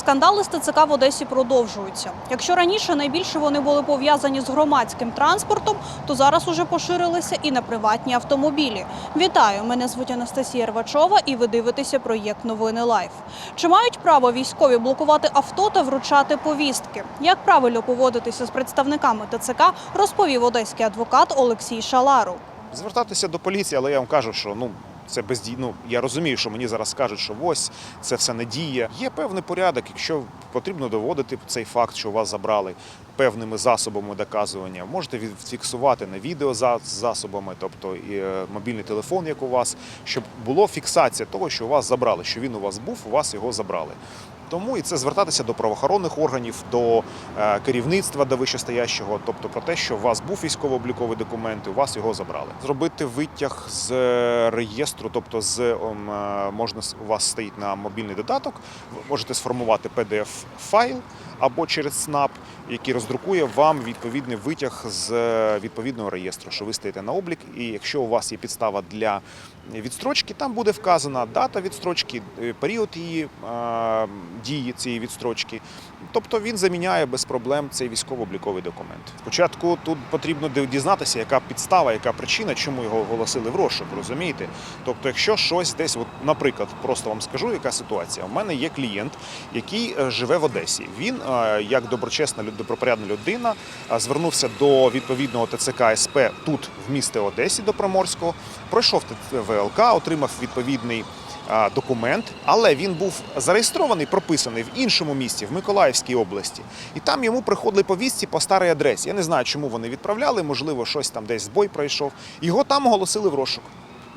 Скандали з ТЦК в Одесі продовжуються. Якщо раніше найбільше вони були пов'язані з громадським транспортом, то зараз уже поширилися і на приватні автомобілі. Вітаю! Мене звуть Анастасія Рвачова, і ви дивитеся проєкт Новини Лайф. Чи мають право військові блокувати авто та вручати повістки? Як правильно поводитися з представниками ТЦК, розповів одеський адвокат Олексій Шалару. звертатися до поліції, але я вам кажу, що ну. Це бездій... ну, я розумію, що мені зараз скажуть, що ось це все не діє. Є певний порядок, якщо потрібно доводити цей факт, що вас забрали певними засобами доказування. Можете відфіксувати на відео за засобами, тобто і е, мобільний телефон, як у вас, щоб була фіксація того, що у вас забрали, що він у вас був, у вас його забрали. Тому і це звертатися до правоохоронних органів, до е, керівництва до вищестоящого, тобто про те, що у вас був військово-обліковий документ, і у вас його забрали. Зробити витяг з е, реєстру, тобто з е, можна у вас стоїть на мобільний додаток, ви можете сформувати pdf файл або через СНАП, який роздрукує вам відповідний витяг з відповідного реєстру, що ви стоїте на облік. І якщо у вас є підстава для відстрочки, там буде вказана дата відстрочки, період її дії цієї відстрочки. Тобто він заміняє без проблем цей військово-обліковий документ. Спочатку тут потрібно дізнатися, яка підстава, яка причина, чому його оголосили в розшук, розумієте? Тобто, якщо щось десь, от, наприклад, просто вам скажу, яка ситуація. У мене є клієнт, який е, живе в Одесі. Він, е, як доброчесна добропорядна людина, е, звернувся до відповідного ТЦК СП тут, в місті Одесі, до Приморського, пройшов ВЛК, отримав відповідний документ, але він був зареєстрований, прописаний в іншому місті, в Миколаївській області. І там йому приходили повістці по старій адресі. Я не знаю, чому вони відправляли, можливо, щось там десь збой пройшов. Його там оголосили в розшук.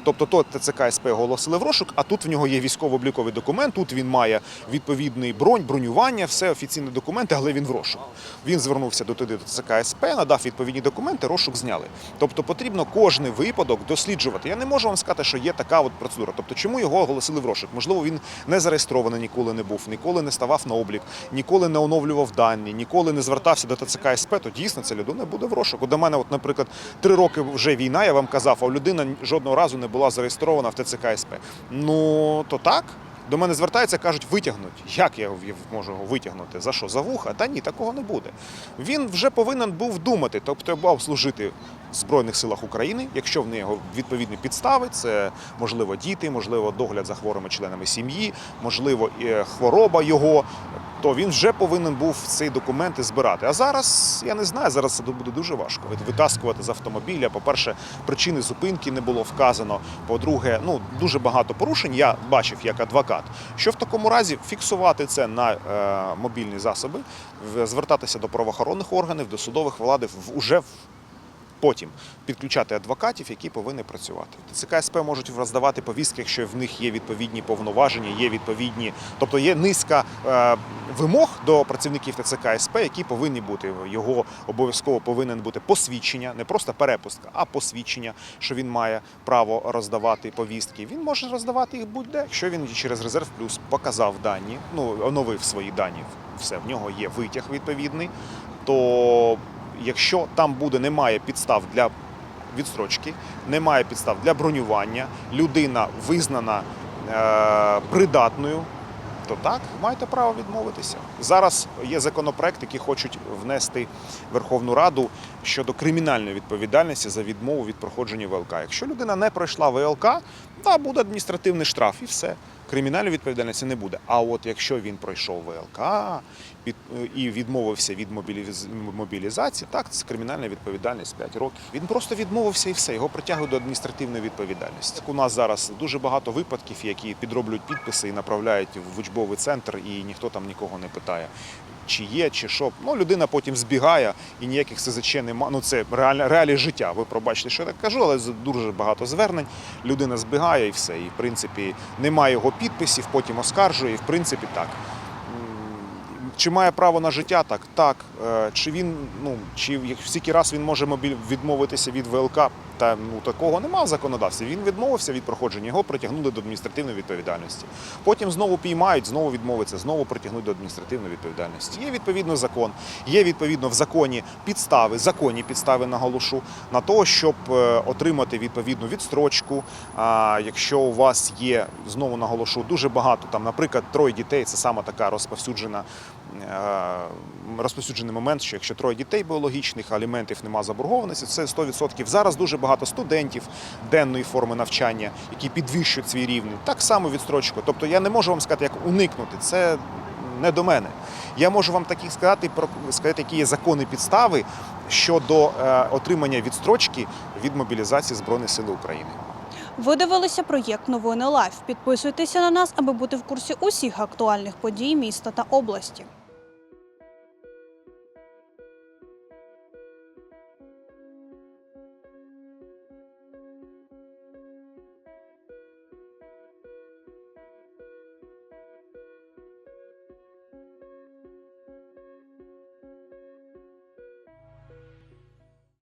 Тобто то ТЦК СП оголосили в розшук, а тут в нього є військово-обліковий документ, тут він має відповідний бронь, бронювання, все офіційні документи, але він в розшук. Він звернувся до туди до ТЦК СП, надав відповідні документи, розшук зняли. Тобто потрібно кожний випадок досліджувати. Я не можу вам сказати, що є така от процедура. Тобто, чому його оголосили в розшук? Можливо, він не зареєстрований ніколи не був, ніколи не ставав на облік, ніколи не оновлював дані, ніколи не звертався до ТЦК СП, то дійсно ця людина буде в розшуку. До мене, от, наприклад, три роки вже війна, я вам казав, а людина жодного разу не була зареєстрована в ТЦК СП. Ну то так. До мене звертаються, кажуть, витягнуть. Як я можу його витягнути? За що? За вуха? Та ні, такого не буде. Він вже повинен був думати, тобто мав служити в Збройних силах України, якщо в нього відповідні підстави, це можливо діти, можливо, догляд за хворими членами сім'ї, можливо, е, хвороба його. То він вже повинен був цей документи збирати. А зараз я не знаю, зараз це буде дуже важко. Витаскувати з автомобіля. По-перше, причини зупинки не було вказано. По-друге, ну дуже багато порушень. Я бачив як адвокат. Що в такому разі фіксувати це на е, мобільні засоби, звертатися до правоохоронних органів, до судових влади в уже в Потім підключати адвокатів, які повинні працювати. ТЦК СП можуть роздавати повістки, якщо в них є відповідні повноваження, є відповідні, тобто є низка е, вимог до працівників ТЦК СП, які повинні бути. Його обов'язково повинен бути посвідчення, не просто перепустка, а посвідчення, що він має право роздавати повістки. Він може роздавати їх будь-де. Якщо він через резерв плюс показав дані, ну оновив свої дані, все в нього є витяг відповідний, то якщо там буде немає підстав для відстрочки, немає підстав для бронювання, людина визнана е, придатною, то так, маєте право відмовитися. Зараз є законопроект, який хочуть внести Верховну Раду щодо кримінальної відповідальності за відмову від проходження ВЛК. Якщо людина не пройшла ВЛК, та буде адміністративний штраф і все. Кримінальної відповідальності не буде. А от якщо він пройшов ВЛК під, і відмовився від мобіліз- мобілізації, так це кримінальна відповідальність 5 років. Він просто відмовився і все. Його притягують до адміністративної відповідальності. Так у нас зараз дуже багато випадків, які підроблюють підписи і направляють в учбовий центр, і ніхто там нікого не питає. Чи є, чи що. Ну, людина потім збігає і ніяких СЗЧ немає. Ну, це реальне, реалі життя. Ви пробачте, що я так кажу, але дуже багато звернень. Людина збігає і все. І, в принципі, немає його підписів, потім оскаржує, і в принципі так. Чи має право на життя? Так, так. Е, Чи він, ну, чи скільки раз він може відмовитися від ВЛК? Та ну такого нема в законодавстві. Він відмовився від проходження, його притягнули до адміністративної відповідальності. Потім знову піймають, знову відмовиться, знову притягнуть до адміністративної відповідальності. Є відповідно закон, є відповідно в законі підстави, законні підстави наголошу на те, щоб е, отримати відповідну відстрочку. А якщо у вас є знову наголошу дуже багато, там, наприклад, троє дітей, це саме така розповсюджена. Е, Розповсюджений момент, що якщо троє дітей біологічних, аліментів нема заборгованості, це 100%. Зараз дуже багато студентів денної форми навчання, які підвищують свій рівень. Так само відстрочку. Тобто я не можу вам сказати, як уникнути. Це не до мене. Я можу вам такі сказати, про сказати, які є закони підстави щодо е, отримання відстрочки від мобілізації Збройних сил України. Ви дивилися проєкт Новини Лайф. Підписуйтеся на нас, аби бути в курсі усіх актуальних подій міста та області.